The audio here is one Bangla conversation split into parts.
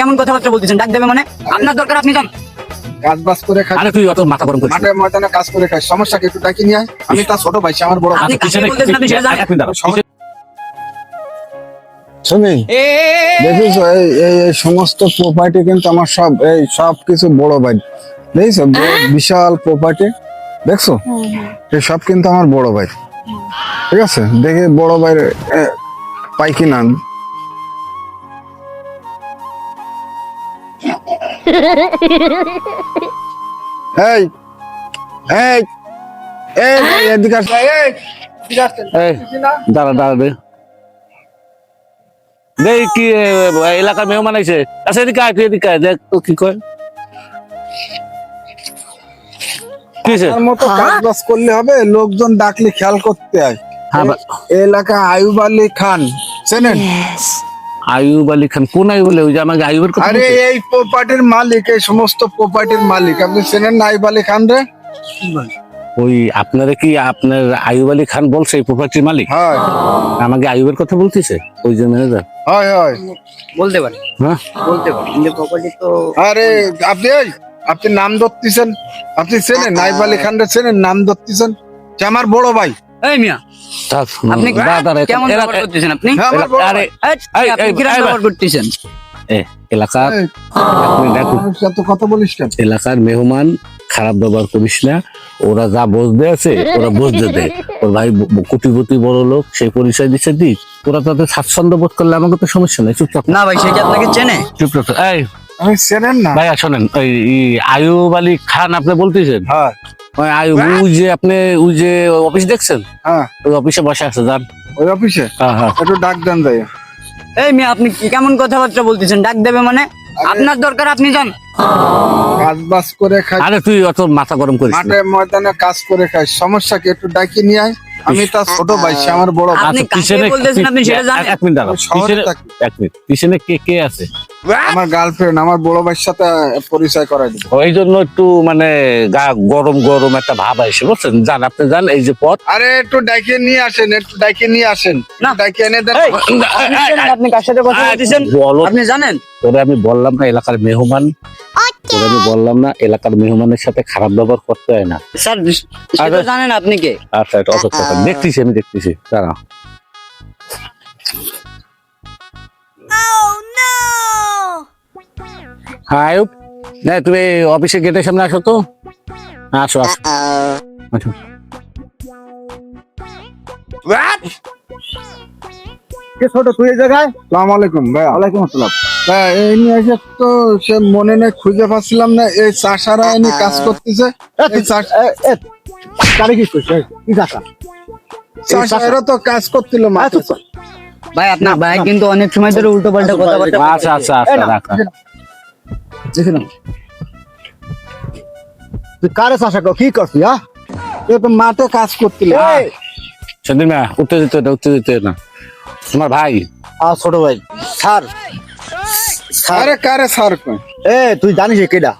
কেমন কথাবার্তা বলতেছেন? ডাক দেবে মানে। আপনার দরকার আপনি যান। কাজ বাজ করে খাই। আরে তুই অত মাথা গরম করিস মাঠে ময়দানে কাজ করে খাই। সমস্যা কি একটু ডাকি নিয়ে আমি তার ছোট ভাই আমার বড় আপনি পিছনে বলতেছেন? আপনি সেটা জানেন? এক মিনিট দাঁড়াও। সমস্যা- শুনি দেখিস এই এই এই সমস্ত প্রপার্টি কিন্তু আমার সব এই সব কিছু বড় ভাই। দেখছ বিশাল প্রপার্টি দেখছ? এই সব কিন্তু আমার বড় ভাই। ঠিক আছে? দেখে বড় ভাই পাই কিনা এই এই এই এদিকে আস। এই, দাঁড়া দাঁড়া দে। দেখ কি এলাকার মেহমান আইছে। আচ্ছা এদিকে আয় এদিকে আয়, দেখ তো কি কয়? তার মতো কাজ বাজ করলে হবে লোকজন ডাকলে খেয়াল করতে হয়। হ্যাঁ, এলাকা আয়ুব আলী খান চেনেন? আয়ুব আলী খান। কোন আয়ুব আলী? ওই যে আমাকে আয়ুবের কথা আরে এই প্রপার্টির মালিক এই সমস্ত প্রপার্টির মালিক। আপনি চেনেন না আয়ুব আলী খান রে? ওই আপনারা কি আপনার আয়ুব আলী খান বলছে এই প্রপার্টির মালিক? হয়। আমাকে আয়ুবের কথা বলতেছে? ওই যে ম্যানেজার? হয় হয়। বলতে পারে হ্যাঁ? বলতে পারে কিন্তু প্রপার্টি তো আরে আপনি এই আপনি নাম ধরতেছেন। আপনি চেনেন নাইব আলী খান রে চেনেন নাম ধরতেছেন। যে আমার বড় ভাই। এই মিয়া আপনি দাঁড়া, দাঁড়া, কেমন ব্যবহার করতেছেন আপনি? হ্যাঁ, আরে আপনি কীরকম ব্যবহার করতেছেন? এলাকার কথা বলিস মেহমান খারাপ ব্যবহার করিস না। ওরা যা বসতে আছে ওরা বসতে দে। ওর ভাই কোটিপতি বড় লোক সেই পরিচয় দিচ্ছে দিক। ওরা তাদের স্বাচ্ছন্দ্য বোধ করলে আমাকে তো সমস্যা নেই। চুপচাপ। না ভাই সে কি আপনাকে চেনে? চুপচাপ। এই চেনেন না। ভাইয়া শোনেন ওই আয়ুব আলী খান আপনি বলতেছেন? হ্যাঁ। ওই যে আপনি ওই যে অফিস দেখছেন? হ্যাঁ। ওই অফিসে বসে আছে যান। ওই অফিসে হ্যাঁ হ্যাঁ। একটু ডাক দেন যাই। এই মেয়ে আপনি কি কেমন কথাবার্তা বলতেছেন? ডাক দেবে মানে? আপনার দরকার আপনি যান। কাজ বাজ করে খাই। আরে তুই অত মাথা গরম করিস। মাঠে ময়দানে কাজ করে খাই। সমস্যা কি একটু ডাকি নিয়ে আয়। আমি তার ছোট ভাই সে আমার বড় আপনি আচ্ছা, কাকে পিছনে- বলতেছেন আপনি সেটা জানেন? এক মিনিট দাঁড়াও। পিছনে এক মিনিট। পিছনে কে কে আছে? আমার গার্লফ্রেন্ড আমার বড় ভাইয়ের সাথে পরিচয় করাই দিবে। ওই জন্য একটু মানে গা গরম গরম একটা ভাব আসে বুঝছেন? জান আপনি জান এই যে পথ। আরে একটু ডাকিয়ে নিয়ে আসেন একটু ডাকিয়ে নিয়ে আসেন। না। ডাকিয়ে এনে দেন। আপনি জানেন আপনি কার সাথে কথা বলতেছেন? বলো। আপনি জানেন? তোরে আমি বললাম না এলাকার মেহমান। আমি বললাম না এলাকার মেহমানের সাথে খারাপ ব্যবহার করতে হয় না। স্যার সেটা জানেন আপনি কে? আচ্ছা এটা কর। দেখতেছি আমি দেখতেছি। দাঁড়া হ্যাঁ আয়ুব না তুমি অফিসে গেটের সামনে আসো তো। আসো আসো। আসো। ছোট তুই এই জায়গায়? সালাম আলাইকুম ভাই ওয়ালাইকুম আসসালাম। এই নিয়ে তো সে মনে নেই খুঁজে পাচ্ছিলাম না। এই চাষারা এনে কাজ করতেছে। তারে কি করছে কি কাকা চাষারা তো কাজ করছিল মাঠে। ভাই আপনার ভাই কিন্তু অনেক সময় ধরে উল্টো পাল্টা কথাবার্তা আচ্ছা আচ্ছা আচ্ছা। দেখে না তুই কারে চাষা কি করছি হ্যাঁ? এ তো মাঠে কাজ করছিল না উঠতে দিতে না উঠতে দিতে না। তোমার ভাই। আ ছোট ভাই স্যার। আরে কারে সার কই? এ তুই জানিস কেডা?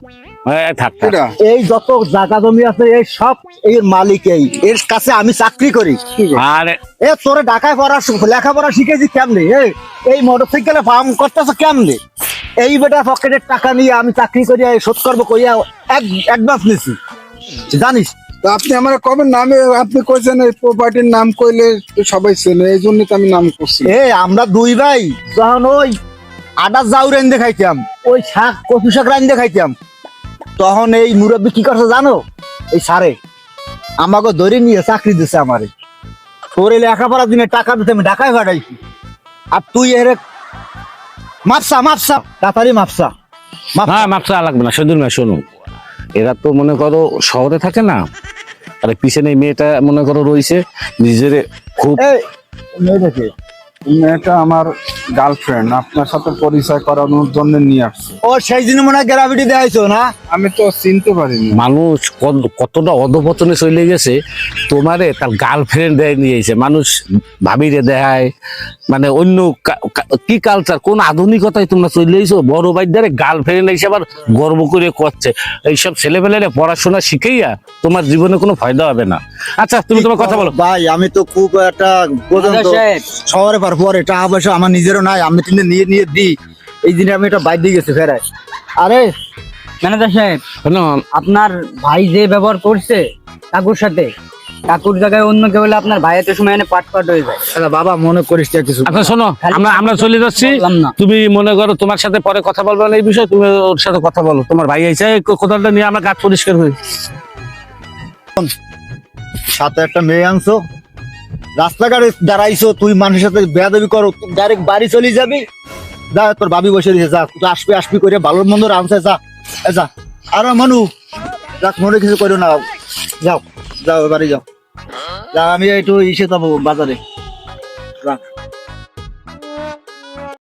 এই, যত জায়গা জমি আছে এই সব এই মালিক এই। এর কাছে আমি চাকরি করি। আরে। এ তোরে ঢাকায় পড়া লেখাপড়া শিখেছি কেমনে? এই মোটর সাইকেলে ফার্ম করতেছ কেমনে? এই বেটা পকেটের টাকা নিয়ে আমি চাকরি করি শোধ করব কইয়া অ্যাডভান্স নিছি। জানিস? তো আপনি আমার কবে নামে আপনি কইছেন এই প্রপার্টির নাম কইলে তো সবাই চেনে এই জন্য তো আমি নাম করছি। এ আমরা দুই ভাই যখন ওই আডা জাউ রাইন্দে খাইতাম ওই শাক কচু শাক রাইন্দে খাইতাম। তখন এই মুরব্বী কি করছে জানো? এই সারে আমাকে ধরে নিয়ে চাকরি দিছে আমারে। তোর এই লেখাপড়ার দিনে টাকা দিতে আমি ঢাকায় পাঠাইছি। আর তুই এর মাপসা মাপসা তাড়াতাড়ি মাপসা হ্যাঁ মাপসা লাগবে না সেদিন না শোনো। এরা তো মনে করো শহরে থাকে না আরে পিছনে মেয়েটা মনে করো রয়েছে নিজের খুব মেয়েটাকে। মেয়েটা আমার গার্লফ্রেন্ড আপনার সাথে পরিচয় করানোর জন্য নিয়ে আসছি। ও সেই দিন মনে হয় গ্রাভিটি দেখাইছো না? আমি তো চিনতে পারিনি। মানুষ কত- কতটা অধপতনে চলে গেছে তোমারে তার গার্লফ্রেন্ড দেয় নিয়েছে মানুষ ভাবিরে দেয় মানে অন্য কা- কালচার কোন আধুনিকতায় তোমরা চলে এসো বড় ভাইদারে গার্লফ্রেন্ড এসে আবার গর্ব করে করছে। এইসব ছেলেপেলেরা পড়াশোনা শিখেইয়া তোমার জীবনে কোনো ফায়দা হবে না। আচ্ছা তুমি তোমার কথা বলো। ভাই আমি তো খুব একটা শহরে পার পরে টাকা পয়সা আমার নিজেরও নাই আমি কিন্তু নিয়ে নিয়ে দিই। এই দিনে আমি এটা বাইর দিয়ে গেছি ফেরায় আরে ম্যানেজার সাহেব শোনো, আপনার ভাই যে ব্যবহার করছে কাকুর সাথে কাকুর জায়গায় অন্য কেউ হলে আপনার ভাই এত সময় এনে পাট পাট হয়ে যায়। আরে বাবা মনে করিস না কিছু। আচ্ছা শোনো আমরা আমরা চলে যাচ্ছি। তুমি মনে করো তোমার সাথে পরে কথা বলব না এই বিষয়ে তুমি ওর সাথে কথা বলো। তোমার ভাই আইসা এই কোদালটা নিয়ে আমরা গাছ পরিষ্কার হই সাথে একটা মেয়ে আনছো রাস্তাঘাটে দাঁড়াইছো, তুই মানুষের সাথে বেয়াদবি করো ডাইরেক্ট বাড়ি চলে যাবি। যা, তোর ভাবি বসে দিয়েছে যা, তুই আসবি আসবি করে ভালো মন্দ আনছে যা যা। আর মানু যাক মনে কিছু করো না, যাও যাও বাড়ি যাও। যা, আমি একটু ইসে যাব বাজারে।